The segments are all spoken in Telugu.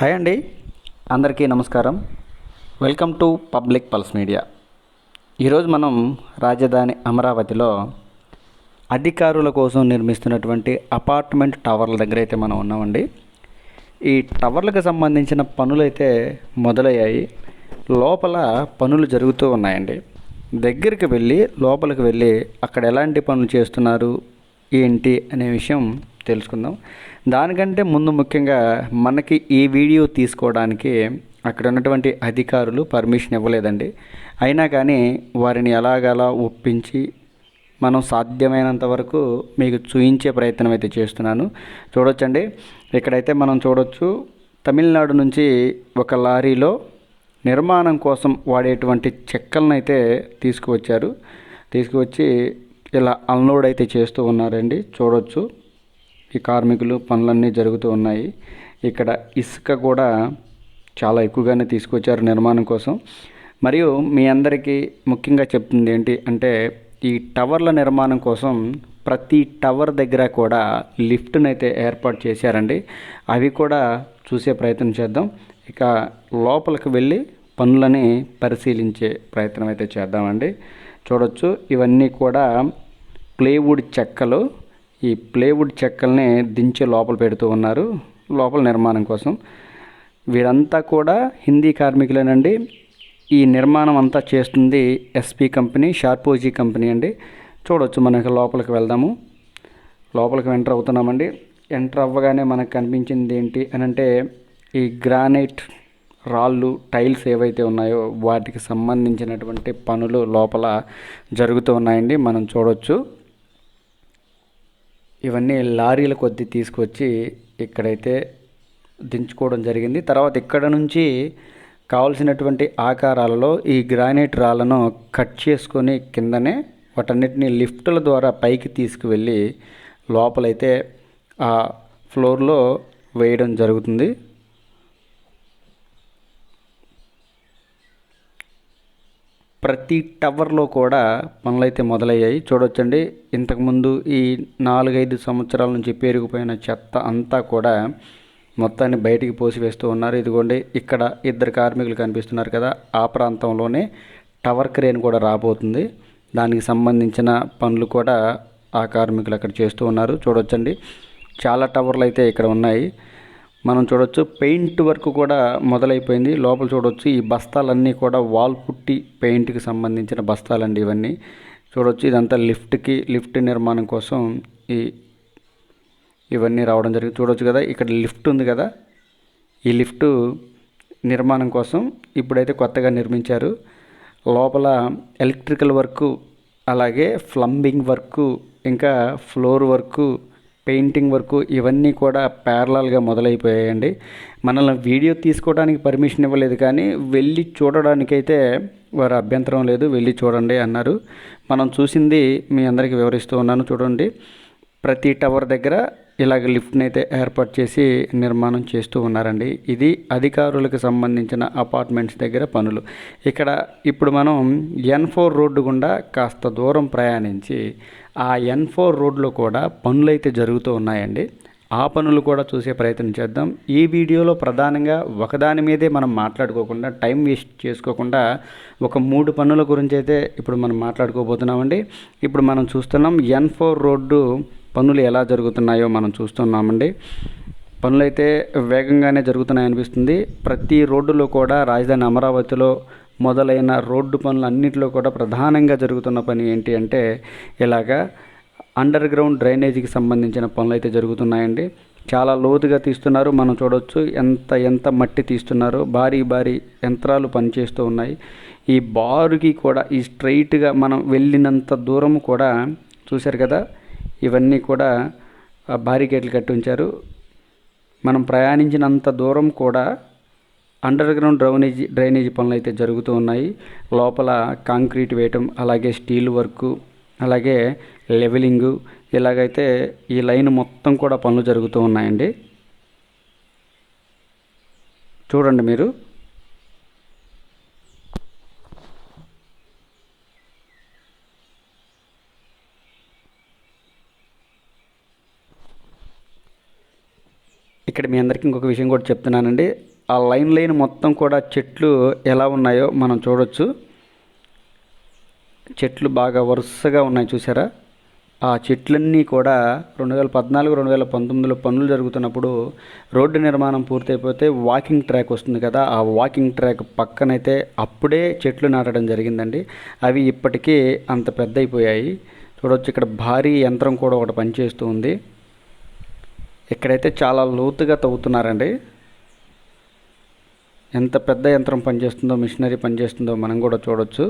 హాయ్ అండి. అందరికీ నమస్కారం. Welcome to public pulse media. ఈరోజు మనం రాజధాని అమరావతిలో అధికారుల కోసం నిర్మిస్తున్నటువంటి అపార్ట్మెంట్ టవర్ల దగ్గర అయితే మనం ఉన్నామండి. ఈ టవర్లకు సంబంధించిన పనులు అయితే మొదలయ్యాయి. లోపల పనులు జరుగుతూ ఉన్నాయండి. దగ్గరికి వెళ్ళి లోపలికి వెళ్ళి అక్కడ ఎలాంటి పనులు చేస్తున్నారు ఏంటి అనే విషయం తెలుసుకుందాం. దానికంటే ముందు ముఖ్యంగా మనకి ఈ వీడియో తీసుకోవడానికి అక్కడ ఉన్నటువంటి అధికారులు పర్మిషన్ ఇవ్వలేదండి. అయినా కానీ వారిని ఎలాగలా ఒప్పించి మనం సాధ్యమైనంత వరకు మీకు చూయించే ప్రయత్నం అయితే చేస్తున్నాను. చూడొచ్చండి. ఇక్కడైతే మనం చూడొచ్చు తమిళనాడు నుంచి ఒక లారీలో నిర్మాణం కోసం వాడేటువంటి చెక్కలను అయితే తీసుకువచ్చారు. తీసుకువచ్చి ఇలా అన్లోడ్ అయితే చేస్తూ ఉన్నారండి. చూడొచ్చు. ఈ కార్మికులు పనులన్నీ జరుగుతూ ఉన్నాయి. ఇక్కడ ఇసుక కూడా చాలా ఎక్కువగానే తీసుకొచ్చారు నిర్మాణం కోసం. మరియు మీ అందరికీ ముఖ్యంగా చెప్తుంది ఏంటి అంటే ఈ టవర్ల నిర్మాణం కోసం ప్రతి టవర్ దగ్గర కూడా లిఫ్ట్ని అయితే ఏర్పాటు చేశారండి. అవి కూడా చూసే ప్రయత్నం చేద్దాం. ఇక లోపలికి వెళ్ళి పనులని పరిశీలించే ప్రయత్నం అయితే చేద్దామండి. చూడొచ్చు ఇవన్నీ కూడా ప్లేవుడ్ చెక్కలు ఈ ప్లేవుడ్ చెక్కల్ని దించి లోపల పెడుతూ ఉన్నారు లోపల నిర్మాణం కోసం. వీరంతా కూడా హిందీ కార్మికులేనండి. ఈ నిర్మాణం అంతా చేస్తుంది ఎస్పీ కంపెనీ షార్పోజీ కంపెనీ అండి. చూడవచ్చు మనకి లోపలికి వెళ్దాము. లోపలికి ఎంటర్ అవుతున్నామండి. ఎంటర్ అవ్వగానే మనకు కనిపించింది ఏంటి అని అంటే ఈ గ్రానైట్ రాళ్ళు టైల్స్ ఏవైతే ఉన్నాయో వాటికి సంబంధించినటువంటి పనులు లోపల జరుగుతూ ఉన్నాయండి. మనం చూడవచ్చు ఇవన్నీ లారీల కొద్దీ తీసుకొచ్చి ఇక్కడైతే దించుకోవడం జరిగింది. తర్వాత ఇక్కడ నుంచి కావలసినటువంటి ఆకారాలలో ఈ గ్రానైట్ రాళ్ళను కట్ చేసుకొని కిందనే వాటన్నిటిని లిఫ్టుల ద్వారా పైకి తీసుకువెళ్ళి లోపలైతే ఆ ఫ్లోర్లో వేయడం జరుగుతుంది. ప్రతి టవర్లో కూడా పనులైతే మొదలయ్యాయి. చూడొచ్చండి. ఇంతకుముందు ఈ నాలుగైదు సంవత్సరాల నుంచి పేరుకుపోయిన చెత్త అంతా కూడా మొత్తాన్ని బయటికి పోసివేస్తూ ఉన్నారు. ఇదిగోండి ఇక్కడ ఇద్దరు కార్మికులు కనిపిస్తున్నారు కదా. ఆ ప్రాంతంలోనే టవర్ క్రేన్ కూడా రాబోతుంది. దానికి సంబంధించిన పనులు కూడా ఆ కార్మికులు అక్కడ చేస్తూ ఉన్నారు. చూడొచ్చండి. చాలా టవర్లు అయితే ఇక్కడ ఉన్నాయి. మనం చూడొచ్చు పెయింట్ వర్క్ కూడా మొదలైపోయింది. లోపల చూడొచ్చు ఈ బస్తాలన్నీ కూడా వాల్ పుట్టి పెయింట్కి సంబంధించిన బస్తాలండి ఇవన్నీ. చూడొచ్చు ఇదంతా లిఫ్ట్కి లిఫ్ట్ నిర్మాణం కోసం ఈ ఇవన్నీ రావడం జరిగింది. చూడొచ్చు కదా ఇక్కడ లిఫ్ట్ ఉంది కదా. ఈ లిఫ్ట్ నిర్మాణం కోసం ఇప్పుడైతే కొత్తగా నిర్మించారు. లోపల ఎలక్ట్రికల్ వర్క్ అలాగే ప్లంబింగ్ వర్క్ ఇంకా ఫ్లోర్ వర్క్ పెయింటింగ్ వర్క్ ఇవన్నీ కూడా ప్యారలల్గా మొదలైపోయాయండి. మనల్ని వీడియో తీసుకోవడానికి పర్మిషన్ ఇవ్వలేదు కానీ వెళ్ళి చూడడానికైతే వారు అభ్యంతరం లేదు వెళ్ళి చూడండి అన్నారు. మనం చూసింది మీ అందరికీ వివరిస్తూ ఉన్నాను చూడండి. ప్రతి టవర్ దగ్గర ఇలాగ లిఫ్ట్ని అయితే ఏర్పాటు చేసి నిర్మాణం చేస్తూ ఉన్నారండి. ఇది అధికారులకు సంబంధించిన అపార్ట్మెంట్స్ దగ్గర పనులు. ఇక్కడ ఇప్పుడు మనం ఎన్ ఫోర్ రోడ్డు గుండా కాస్త దూరం ప్రయాణించి ఆ ఎన్ ఫోర్ రోడ్లో కూడా పనులు అయితే జరుగుతూ ఉన్నాయండి. ఆ పనులు కూడా చూసే ప్రయత్నం చేద్దాం. ఈ వీడియోలో ప్రధానంగా ఒకదాని మీదే మనం మాట్లాడుకోకుండా టైం వేస్ట్ చేసుకోకుండా ఒక మూడు పనుల గురించి అయితే ఇప్పుడు మనం మాట్లాడుకోబోతున్నామండి. ఇప్పుడు మనం చూస్తున్నాం ఎన్ ఫోర్ రోడ్డు పనులు ఎలా జరుగుతున్నాయో మనం చూస్తున్నామండి. పనులైతే వేగంగానే జరుగుతున్నాయి అనిపిస్తుంది ప్రతి రోడ్డులో కూడా రాజధాని అమరావతిలో మొదలైన రోడ్డు పనులు అన్నింటిలో కూడా ప్రధానంగా జరుగుతున్న పని ఏంటి అంటే ఇలాగా అండర్ గ్రౌండ్ డ్రైనేజీకి సంబంధించిన పనులు అయితే జరుగుతున్నాయండి. చాలా లోతుగా తీస్తున్నారు. మనం చూడవచ్చు ఎంత ఎంత మట్టి తీస్తున్నారో. భారీ భారీ యంత్రాలు పనిచేస్తూ ఉన్నాయి. ఈ బారుకి కూడా ఈ స్ట్రైట్గా మనం వెళ్ళినంత దూరం కూడా చూశారు కదా ఇవన్నీ కూడా బారికేట్లు కట్టి ఉంచారు మనం ప్రయాణించినంత దూరం కూడా అండర్ గ్రౌండ్ డ్రైనేజీ డ్రైనేజీ పనులు అయితే జరుగుతూ ఉన్నాయి. లోపల కాంక్రీట్ వేయటం అలాగే స్టీల్ వర్కు అలాగే లెవెలింగు ఇలాగైతే ఈ లైన్ మొత్తం కూడా పనులు జరుగుతూ ఉన్నాయండి. చూడండి మీరు. ఇక్కడ మీ అందరికీ ఇంకొక విషయం కూడా చెప్తున్నానండి. ఆ లైన్ లైన్ మొత్తం కూడా చెట్లు ఎలా ఉన్నాయో మనం చూడొచ్చు. చెట్లు బాగా వరుసగా ఉన్నాయి చూసారా? ఆ చెట్లన్నీ కూడా రెండు వేల పద్నాలుగు రెండు వేల పంతొమ్మిదిలో పనులు జరుగుతున్నప్పుడు రోడ్డు నిర్మాణం పూర్తయిపోతే వాకింగ్ ట్రాక్ వస్తుంది కదా. ఆ వాకింగ్ ట్రాక్ పక్కనైతే అప్పుడే చెట్లు నాటడం జరిగిందండి. అవి ఇప్పటికీ అంత పెద్ద అయిపోయాయి చూడవచ్చు ఇక్కడ భారీ యంత్రం కూడా ఒకటి పనిచేస్తూ ఉంది. ఇక్కడైతే చాలా లోతుగా తవ్వుతున్నారండి. ఎంత పెద్ద యంత్రం పనిచేస్తుందో మిషనరీ పనిచేస్తుందో మనం కూడా చూడవచ్చు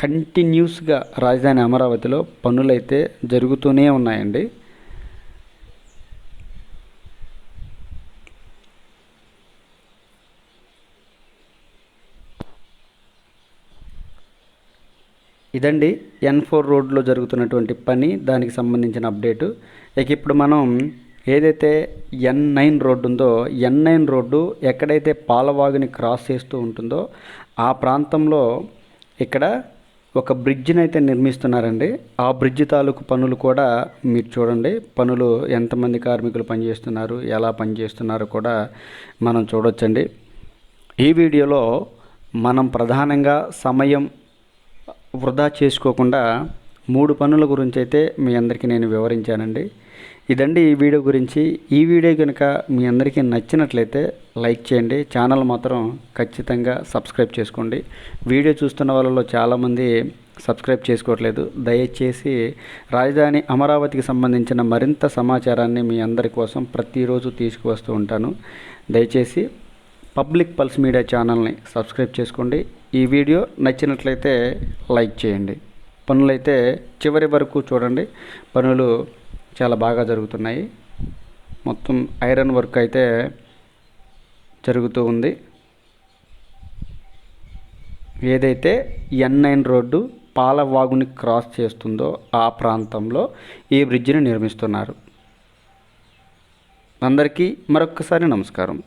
కంటిన్యూస్గా రాజధాని అమరావతిలో పనులైతే జరుగుతూనే ఉన్నాయండి. ఇదండి ఎన్ ఫోర్ రోడ్లో జరుగుతున్నటువంటి పని దానికి సంబంధించిన అప్డేటు. ఇక ఇప్పుడు మనం ఏదైతే ఎన్ నైన్ రోడ్డు ఉందో ఎన్ నైన్ రోడ్డు ఎక్కడైతే పాలవాగుని క్రాస్ చేస్తూ ఉంటుందో ఆ ప్రాంతంలో ఇక్కడ ఒక బ్రిడ్జిని అయితే నిర్మిస్తున్నారండి. ఆ బ్రిడ్జ్ తాలూకు పనులు కూడా మీరు చూడండి. పనులు ఎంతమంది కార్మికులు పనిచేస్తున్నారు ఎలా పనిచేస్తున్నారో కూడా మనం చూడొచ్చండి. ఈ వీడియోలో మనం ప్రధానంగా సమయం వృధా చేసుకోకుండా మూడు పనుల గురించి అయితే మీ అందరికీ నేను వివరించానండి. ఇదండి ఈ వీడియో గురించి. ఈ వీడియో కనుక మీ అందరికీ నచ్చినట్లయితే లైక్ చేయండి. ఛానల్ మాత్రం ఖచ్చితంగా సబ్స్క్రైబ్ చేసుకోండి. వీడియో చూస్తున్న వాళ్ళలో చాలామంది సబ్స్క్రైబ్ చేసుకోవట్లేదు. దయచేసి రాజధాని అమరావతికి సంబంధించిన మరింత సమాచారాన్ని మీ అందరి కోసం ప్రతిరోజు తీసుకువస్తూ ఉంటాను. దయచేసి పబ్లిక్ పల్స్ మీడియా ఛానల్ని సబ్స్క్రైబ్ చేసుకోండి. ఈ వీడియో నచ్చినట్లయితే లైక్ చేయండి. పనులైతే చివరి వరకు చూడండి. పనులు చాలా బాగా జరుగుతున్నాయి. మొత్తం ఐరన్ వర్క్ అయితే జరుగుతూ ఉంది. ఏదైతే ఎన్ నైన్ రోడ్డు పాలవాగుని క్రాస్ చేస్తుందో ఆ ప్రాంతంలో ఈ బ్రిడ్జిని నిర్మిస్తున్నారు. అందరికీ మరొక్కసారి నమస్కారం.